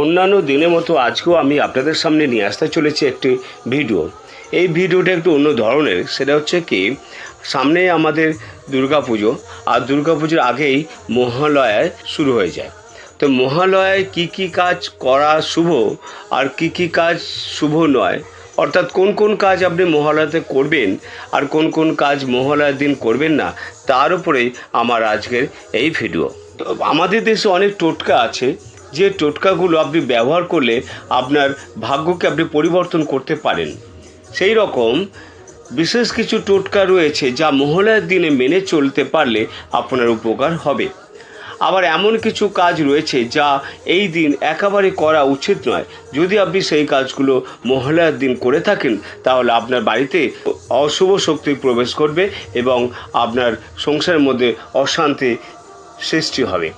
অন্যান্য দিনের মতো আজকেও আমি আপনাদের সামনে নিয়ে আসতে চলেছি একটি ভিডিও। এই ভিডিওটা একটু অন্য ধরনের, সেটা হচ্ছে কি, সামনে আমাদের দুর্গাপুজো, আর দুর্গাপুজোর আগেই মহালয়ায় শুরু হয়ে যায়। তো মহালয়ায় কি কি কাজ করা শুভ, আর কি কি কাজ শুভ নয়? অর্থাৎ কোন কোন কাজ আপনি মহালয়াতে করবেন, আর কোন কোন কাজ মহালয়ার দিন করবেন না, তার উপরেই আমার আজকের এই ভিডিও। আমাদের দেশে অনেক টোটকা আছে যে টোটকাগুলো আপনি ব্যবহার করলে আপনার ভাগ্যকে আপনি পরিবর্তন করতে পারেন। সেই রকম বিশেষ কিছু টোটকা রয়েছে যা মহলার দিনে মেনে চলতে পারলে আপনার উপকার হবে। আবার এমন কিছু কাজ রয়েছে যা এই দিন একেবারে করা উচিত নয়। যদি আপনি সেই কাজগুলো মহলার দিন করে থাকেন, তাহলে আপনার বাড়িতে অশুভ শক্তি প্রবেশ করবে এবং আপনার সংসারের মধ্যে অশান্তি সৃষ্টি হবে।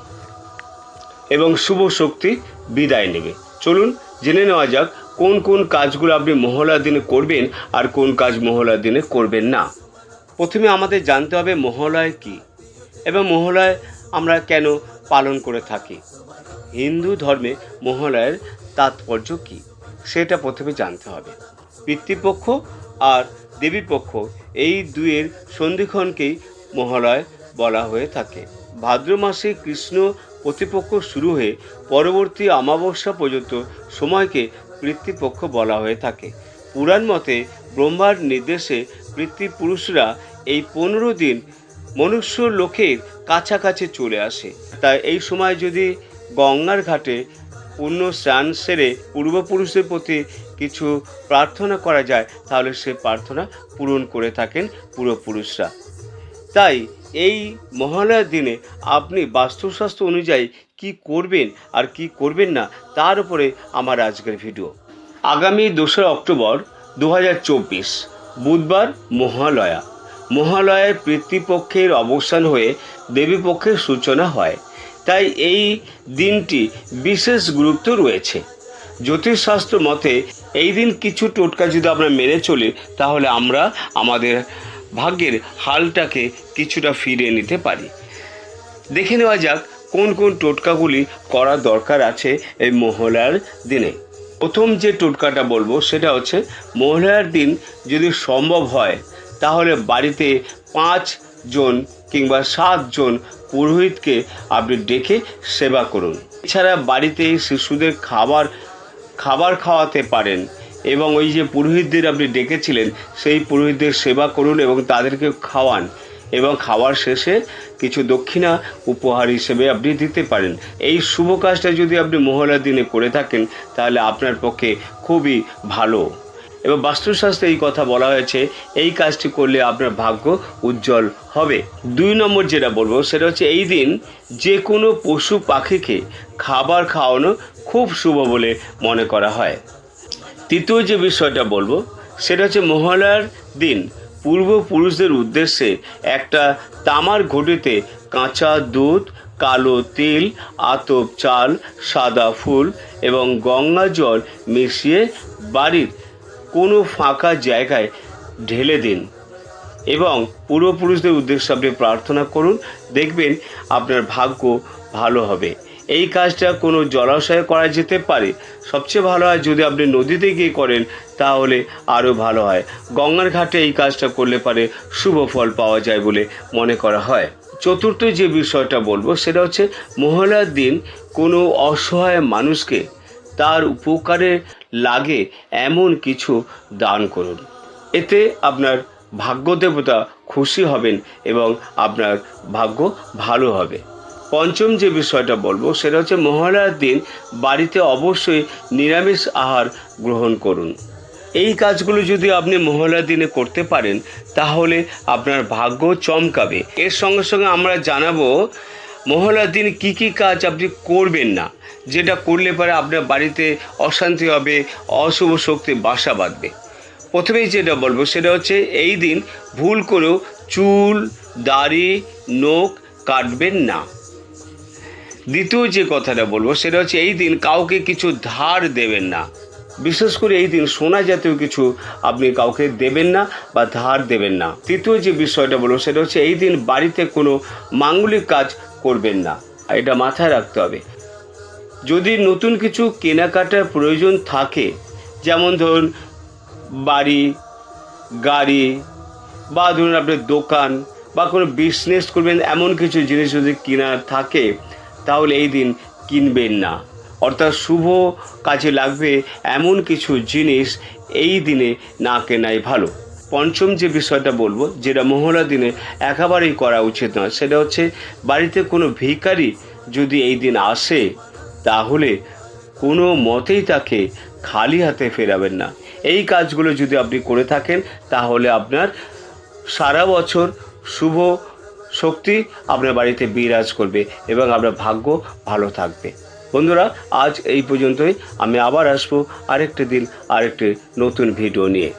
এবং শুভ শক্তি বিদায় নেবে। চলুন জেনে নেওয়া যাক কোন কোন কাজগুলো আপনি মহলার দিনে করবেন আর কোন কাজ মহলার দিনে করবেন না। প্রথমে আমাদের জানতে হবে মহালয় কি এবং মহালয় আমরা কেন পালন করে থাকি। হিন্দু ধর্মে মহালয়ের তাৎপর্য কি সেটা প্রথমে জানতে হবে। পিতৃপক্ষ আর দেবীপক্ষ এই দুয়ের সন্ধিক্ষণকেই মহালয় বলা হয়ে থাকে। ভাদ্র মাসে কৃষ্ণ প্রতিপক্ষ শুরু হয়ে পরবর্তী অমাবস্যা পর্যন্ত সময়কে পিতৃপক্ষ বলা হয়ে থাকে। পুরাণ মতে ব্রহ্মার নির্দেশে পিতৃপুরুষরা এই পনেরো দিন মনুষ্য লোকের কাছাকাছি চলে আসে। তাই এই সময় যদি গঙ্গার ঘাটে পূর্ণ স্নান সেরে পূর্বপুরুষদের প্রতি কিছু প্রার্থনা করা যায়, তাহলে সে প্রার্থনা পূরণ করে থাকেন পূর্বপুরুষরা তাই এই মহালয়ার দিনে আপনি বাস্তুশাস্ত্র অনুযায়ী কি করবেন আর কি করবেন না, তার উপরে আমার আজকের ভিডিও। আগামী দোসরা অক্টোবর দু হাজার চব্বিশ, বুধবার মহালয়া। মহালয়ার পিতৃপক্ষের অবসান হয়ে দেবীপক্ষের সূচনা হয়। তাই এই দিনটি বিশেষ গুরুত্ব রয়েছে। জ্যোতিষশাস্ত্র মতে এই দিন কিছু টোটকা যদি আমরা মেনে চলি, তাহলে আমরা আমাদের ভাগ্যের হালটাকে কিছুটা ফিরিয়ে নিতে পারি। দেখে নেওয়া যাক কোন কোন টোটকাগুলি করা দরকার আছে এই মহলার দিনে। প্রথম যে টোটকাটা বলব সেটা হচ্ছে, মহলার দিন যদি সম্ভব হয়, তাহলে বাড়িতে পাঁচ জন কিংবা সাতজন পুরোহিতকে আপনি ডেকে সেবা করুন। এছাড়া বাড়িতে শিশুদের খাবার খাবার খাওয়াতে পারেন। এবং ওই যে পুরোহিতদের আপনি ডেকেছিলেন, সেই পুরোহিতদের সেবা করুন এবং তাদেরকে খাওয়ান এবং খাওয়ার শেষে কিছু দক্ষিণা উপহার হিসেবে আপনি দিতে পারেন। এই শুভ কাজটা যদি আপনি মহলার দিনে করে থাকেন, তাহলে আপনার পক্ষে খুবই ভালো। এবং বাস্তুশাস্ত্রে এই কথা বলা হয়েছে, এই কাজটি করলে আপনার ভাগ্য উজ্জ্বল হবে। দুই নম্বর যেটা বলব, সেটা হচ্ছে এই দিন যে কোনো পশু পাখিকে খাবার খাওয়ানো খুব শুভ বলে মনে করা হয়। তৃতীয় যে বিষয়টা বলব, সেটা হচ্ছে মহালয়ার দিন। পূর্বপুরুষদের উদ্দেশ্যে একটা তামার ঘটিতে কাঁচা দুধ, কালো তিল, আতপ চাল, সাদা ফুল এবং গঙ্গা জল মিশিয়ে বাড়ির কোনো ফাঁকা জায়গায় ঢেলে দিন। এবং পূর্বপুরুষদের উদ্দেশ্যে আপনি প্রার্থনা করুন, দেখবেন আপনার ভাগ্য ভালো হবে। এই কাজটা কোনো জলাশয়ে করা যেতে পারে। সবচেয়ে ভালো হয় যদি আপনি নদীতে গিয়ে করেন, তাহলে আরও ভালো হয়। গঙ্গার ঘাটে এই কাজটা করলে পারে শুভ ফল পাওয়া যায় বলে মনে করা হয়। চতুর্থ যে বিষয়টা বলব, সেটা হচ্ছে মহলার দিন কোনো অসহায় মানুষকে তার উপকারে লাগে এমন কিছু দান করুন। এতে আপনার ভাগ্য দেবতা খুশি হবেন এবং আপনার ভাগ্য ভালো হবে। পঞ্চম যে বিষয়টা বলব, সেটা হচ্ছে মহালয়ার দিন বাড়িতে অবশ্যই নিরামিষ আহার গ্রহণ করুন। এই কাজগুলো যদি আপনি মহালয়ার দিনে করতে পারেন, তাহলে আপনার ভাগ্য চমকাবে। এর সঙ্গে সঙ্গে আমরা জানাব, মহালয়ার দিন কি কি কাজ আপনি করবেন না, যেটা করলে পরে আপনার বাড়িতে অশান্তি হবে, অশুভ শক্তি, বাসা বাঁধবে। প্রথমেই যেটা বলব, সেটা হচ্ছে এই দিন ভুল করেও চুল, দাড়ি, নখ কাটবেন না। দ্বিতীয় যে কথাটা বলব, সেটা হচ্ছে এই দিন কাউকে কিছু ধার দেবেন না। বিশেষ করে এই দিন সোনা জাতীয় কিছু আপনি কাউকে দেবেন না বা ধার দেবেন না। তৃতীয় যে বিষয়টা বলব, সেটা হচ্ছে এই দিন বাড়িতে কোনো মাঙ্গলিক কাজ করবেন না। এটা মাথায় রাখতে হবে। যদি নতুন কিছু কেনাকাটার প্রয়োজন থাকে, যেমন ধরুন বাড়ি, গাড়ি, বা ধরুন আপনার দোকান, বা কোনো বিজনেস করবেন, এমন কিছু জিনিস যদি কেনার থাকে তাহলে এই দিন কিনবেন না। অর্থাৎ শুভ কাজে লাগবে এমন কিছু জিনিস এই দিনে না কেনাই ভালো। পঞ্চম যে বিষয়টা বলব, যেটা মহলা দিনে একেবারেই করা উচিত নয়, সেটা হচ্ছে বাড়িতে কোনো ভিখারি যদি এই দিন আসে, তাহলে কোনো মতেই তাকে খালি হাতে ফেরাবেন না। এই কাজগুলো যদি আপনি করে থাকেন, তাহলে আপনার সারা বছর শুভ শক্তি আপনার বাড়িতে বিরাজ করবে এবং আপনার ভাগ্য ভালো থাকবে। বন্ধুরা, আজ এই পর্যন্তই। আমি আবার আসব আরেকটি দিন, আরেকটি নতুন ভিডিও নিয়ে।